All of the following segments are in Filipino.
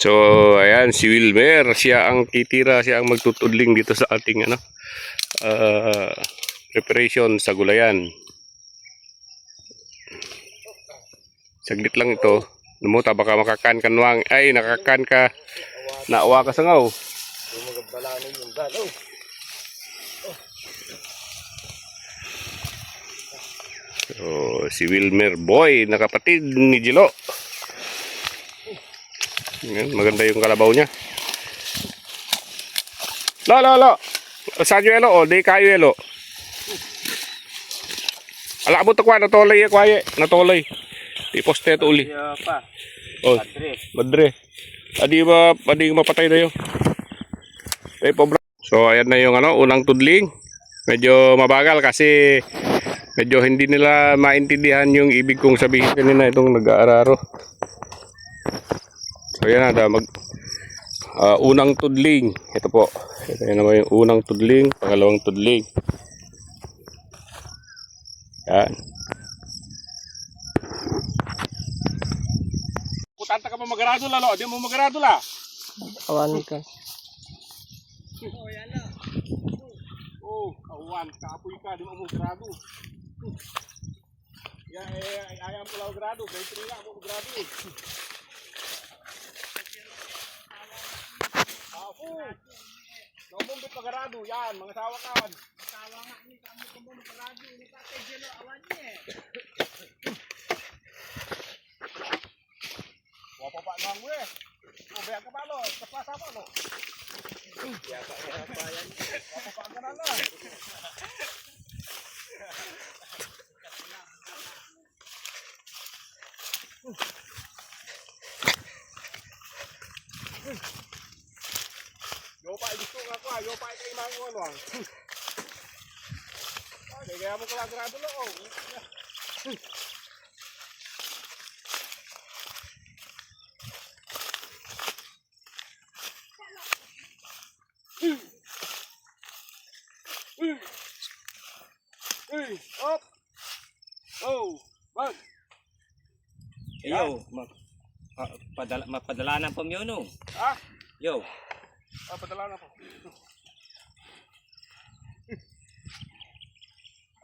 So, ayan, si Wilmer, siya ang titira, siya ang magtutudling dito sa ating ano, ah, preparation sa gulayan. Saglit lang ito. Numuta, baka makakan ka nuwang. Ay, nakakan ka. Naawa ka sa ngaw. So, si Wilmer Boy, nakapatid ni Jilo. Yan, maganda yung kalabaw niya. Lo, lo, lo. Saan yung elo? O, di kayo elo. Ala mo to kwa, natolay ya kwaye. Natolay. Di poste to uli. Kaya pa, Oh, padre. madre. Adi ba, adi mapatay na yun. Eh, po, bro. So, ayan na yung ano, unang tudling. Medyo mabagal kasi medyo hindi nila maintindihan yung ibig kong sabihin kanina itong nag-aararo. So, yan na, da, mag, ah, unang tudling. Ito po. Ito yan naman yung unang tudling, pangalawang tudling. Yan. Putanta ka pa magarado lalo, di mo magarado la. Awan ka. Oh, awan, kapoy ka, di mo grado. Ya, eh, ay, ayam ko lang grado, kay trila mo Ako. Namumbit pa grado, yan, mga sawa kan. Sawa nga ni kamo kamo grado, ni tatay jelo awan niya. Wapa pa nang we. O baya ka palo, kapasa pa lo. Wapa pa ka na lang. Yo pa gusto nga ko, yo pa kay mango ano. Okay, kaya mo kala grado lo. oh. Hey, up. Oh, bag. Yo, mag, pa, padala, mapadala ng pamyono. Ah, Yo, ah padala na po.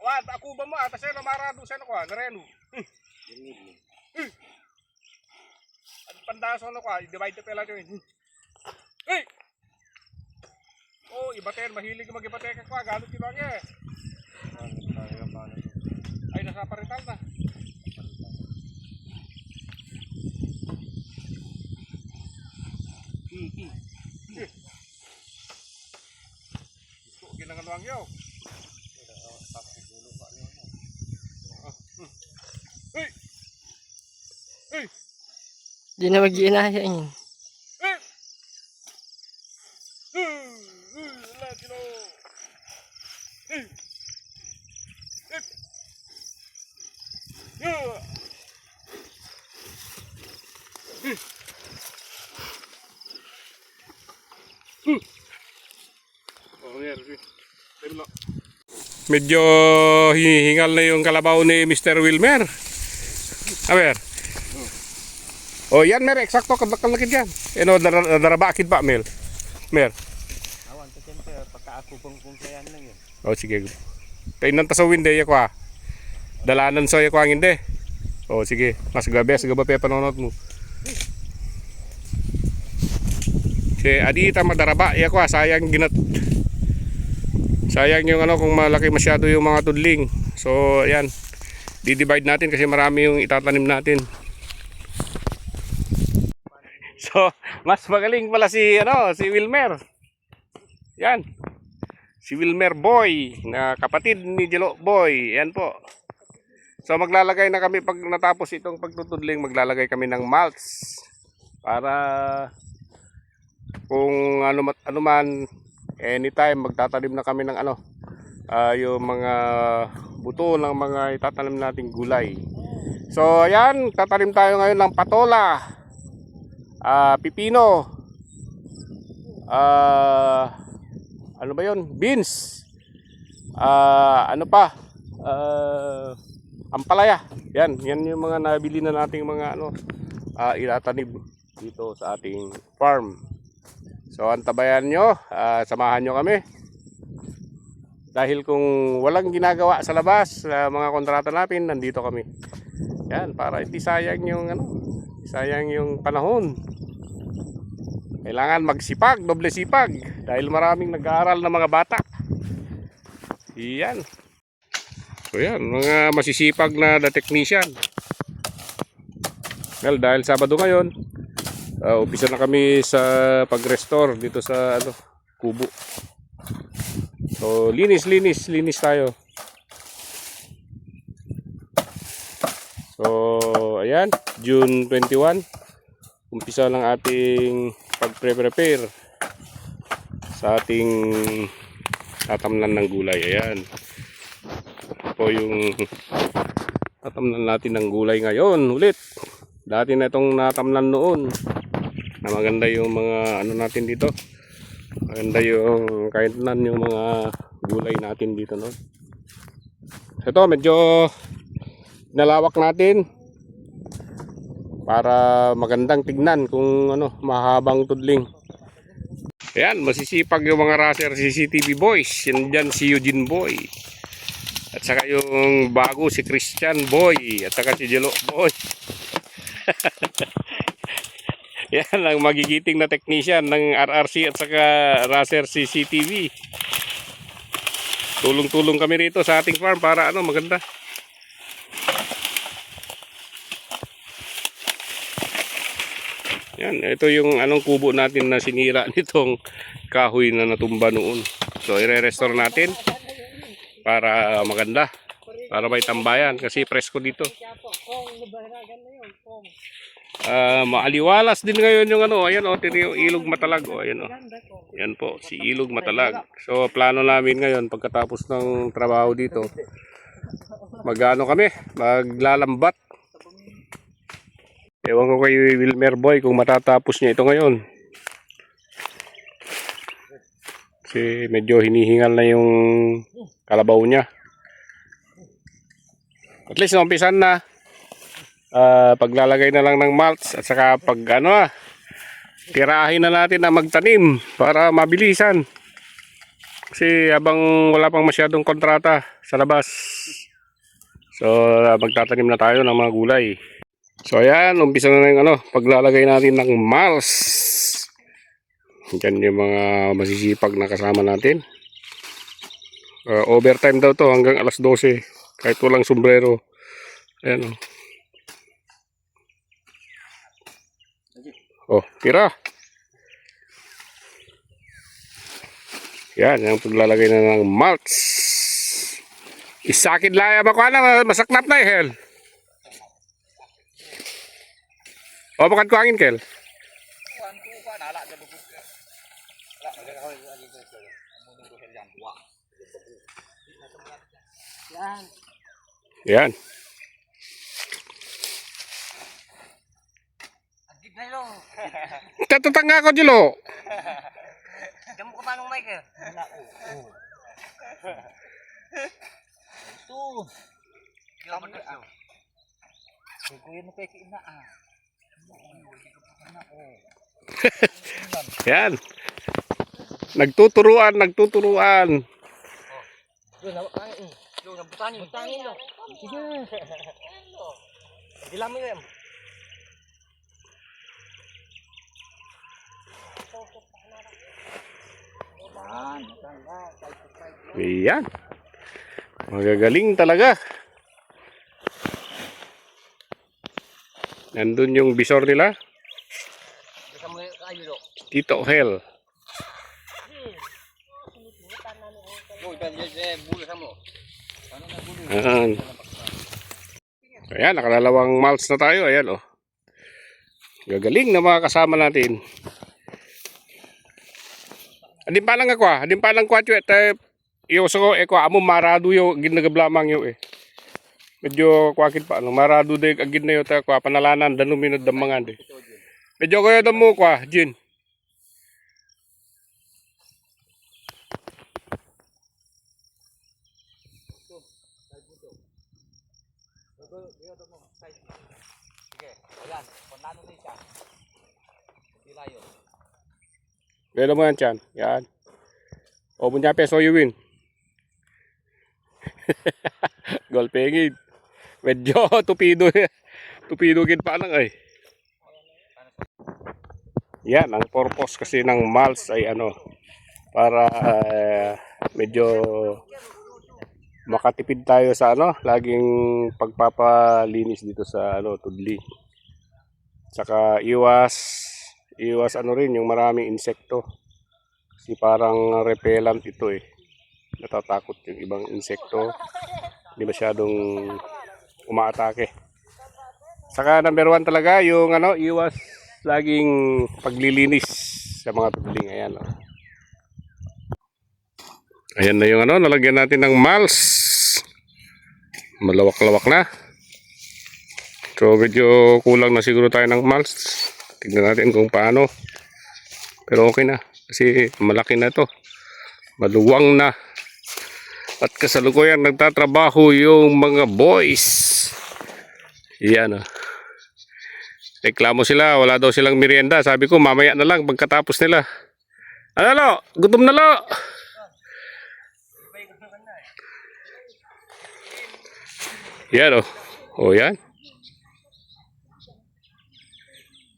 Wala, ako ba mo? Atas na marado sa ko, nareno. At pandaso ano ko, i-divide pala yun. Hey! Oh, ibater, mahilig mag-ibater ka galot yung mga eh. Ay, nasa parital na. Gusto, ginangaluang yaw. Hey! Hey! Di na mag-iinaya yun. Hey! Hey! Hey! Wala, sino? Hey! Medyo hihingal na yung kalabaw ni Mr. Wilmer. A ver. Oh, yan mer, eksakto kadlak-kadlakid yan. Ano dar darabakid pa mel. Mer. awan ka siyempre, pagka ako pang kung sayan lang yun. Oh, sige. Tainan ta sa window ya kwa. Dalanan so ya kwa hindi. Oh, sige. Mas gabi, sa gabi pa panonood mo. Si adi ta madaraba ya kwa, sayang ginat. Sayang yung ano kung malaki masyado yung mga tudling. So, ayan. Di-divide natin kasi marami yung itatanim natin. So, mas magaling pala si ano, si Wilmer. Yan. Si Wilmer Boy na kapatid ni Jelo Boy. Yan po. So maglalagay na kami pag natapos itong pagtutudling, maglalagay kami ng mulch para kung ano, ano man anytime magtatanim na kami ng ano ah, yung mga buto ng mga itatanim nating gulay. So ayan, tatanim tayo ngayon ng patola, ah, pipino, ah, ano ba yon beans ah ano pa ah ampalaya yan yan yung mga nabili na nating mga ano uh, ilatanim dito sa ating farm. So antabayan nyo, ah, samahan nyo kami. Dahil kung walang ginagawa sa labas, sa mga kontrata natin, nandito kami. Yan, para hindi sayang yung ano, sayang yung panahon. Kailangan magsipag, doble sipag. Dahil maraming nag-aaral na mga bata. Yan. So yan, mga masisipag na the technician. Well, dahil Sabado ngayon, uh, umpisa na kami sa pag-restore dito sa ano, kubo. So, linis, linis, linis tayo. So, ayan, June 21. Umpisa ng ating pag-prepare sa ating tatamnan ng gulay. Ayan. Ito yung tatamnan natin ng gulay ngayon ulit. Dati na itong natamnan noon. Na maganda yung mga ano natin dito. Maganda yung kainan yung mga gulay natin dito no. Ito medyo nalawak natin para magandang tignan kung ano mahabang tudling. Ayan, masisipag yung mga racer CCTV boys. Yan dyan si Eugene Boy. At saka yung bago si Christian Boy. At saka si Jelo Boy. Yan ang magigiting na technician ng RRC at saka Racer CCTV. Tulong-tulong kami rito sa ating farm para ano maganda. Yan, ito yung anong kubo natin na sinira nitong kahoy na natumba noon. So ire-restore natin para maganda. Para may tambayan kasi presko dito. Ah, maaliwalas din ngayon yung ano, ayan oh, tini yung ilog matalag oh, ayan oh. Yan po, si ilog matalag. So plano namin ngayon pagkatapos ng trabaho dito, magano kami, maglalambat. Ewan ko kay Wilmer Boy kung matatapos niya ito ngayon. Kasi medyo hinihingal na yung kalabaw niya. At least umpisan na. Ah, paglalagay na lang ng mulch at saka pag ano ah, tirahin na natin na magtanim para mabilisan. Kasi habang wala pang masyadong kontrata sa labas. So magtatanim na tayo ng mga gulay. So ayan, umpisa na yung ano, paglalagay natin ng mulch. Yan yung mga masisipag na kasama natin. Uh, overtime daw to hanggang alas 12 kahit walang sombrero. Ayan oh. Oh, tira. Yan, yung paglalagay na ng mulch. Isakid laya ba ko na masaknap na eh, hel. O, bakit ko angin, kel? Yan. Yan. Agit na lo. Tatutang nga ako, Jilo. Diyan mo ka paano mic eh. Wala ko. Ito. Kailan? Kung kuya mo kay ina ah. Yan. Nagtuturuan, nagtuturuan. Yo, nawa kain eh. Yo, nabutanin. Butanin lo. Sige. Dilam mo yan. Yan. Magagaling talaga. Nandun yung bisor nila. Tito Hel. Yo, dan bulas mo. Ayan. Ayan, nakalalawang miles na tayo. Ayan, oh. Gagaling na mga kasama natin. Adin pa lang ako ah. Adin pa lang kwa chwe. Te, iyo so ko, eko amo marado yo ginagablamang yo eh. Medyo kwakit pa ano, marado de agin na yo ta kwa panalanan danu minud damangan de. Medyo ko yo damo kwa, Jin. Sige, ayan. Kano na siya? Sila yun. Pero mo yan, Chan. Yan. O, punya peso you win. Gol pengin. Medyo tupido. tupido gid pa lang ay. Yan, ang purpose kasi ng mulch ay ano, para eh, medyo makatipid tayo sa ano, laging pagpapalinis dito sa ano, tudli. Saka iwas iwas ano rin yung maraming insekto. Kasi parang repellent ito eh. Natatakot yung ibang insekto. Hindi masyadong umaatake. Saka number one talaga yung ano, iwas laging paglilinis sa mga tudling. Ayan. Oh. Ayan na yung ano, nalagyan natin ng mulch. Malawak-lawak na. So medyo kulang na siguro tayo ng mulch. Tignan natin kung paano. Pero okay na. Kasi malaki na to. Maluwang na. At kasalukuyan nagtatrabaho yung mga boys. Yan o. Reklamo sila. Wala daw silang merienda. Sabi ko mamaya na lang pagkatapos nila. Ano lo? Gutom na lo? Yan o. O yan.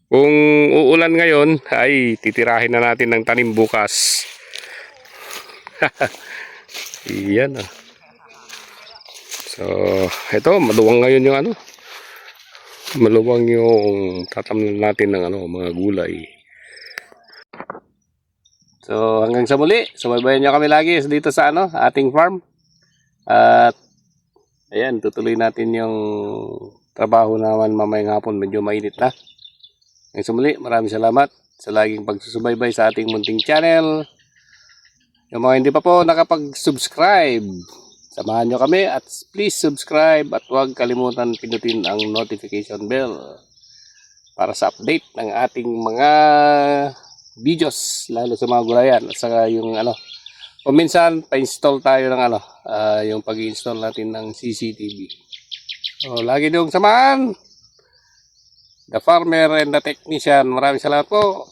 Kung uulan ngayon, ay titirahin na natin ng tanim bukas. Yan ah. So, ito, maluwang ngayon yung ano. Maluwang yung tatamnan natin ng ano, mga gulay. So, hanggang sa muli, subaybayan nyo kami lagi dito sa ano, ating farm. At, ayan, tutuloy natin yung trabaho naman mamayang hapon. Medyo mainit na. Ngayon sa muli, maraming salamat sa laging pagsusubaybay sa ating munting channel. Yung mga hindi pa po nakapag-subscribe, samahan nyo kami at please subscribe at huwag kalimutan pinutin ang notification bell para sa update ng ating mga videos, lalo sa mga gulayan at saka yung ano, o minsan pa-install tayo ng ano, ah, yung pag-install natin ng CCTV. So, lagi niyong samahan the farmer and the technician. Maraming salamat po.